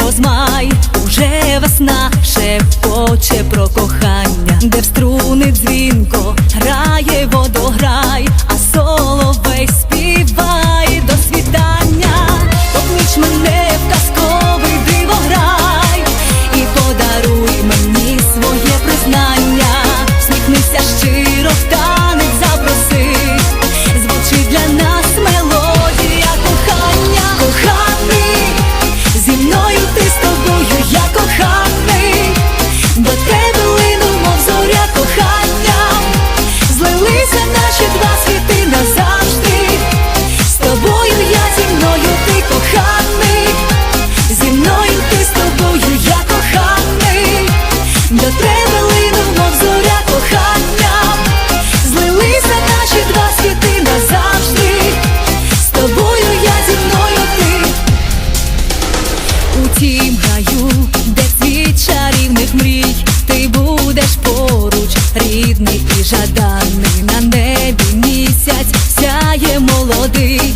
розмай, уже весна шепоче про кохання, де в струни дзвінко грає водограй. тім гаю, де світ чарівних мрій, ти будеш поруч, рідний і жаданий на небі місяць сяє молодий.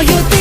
You. your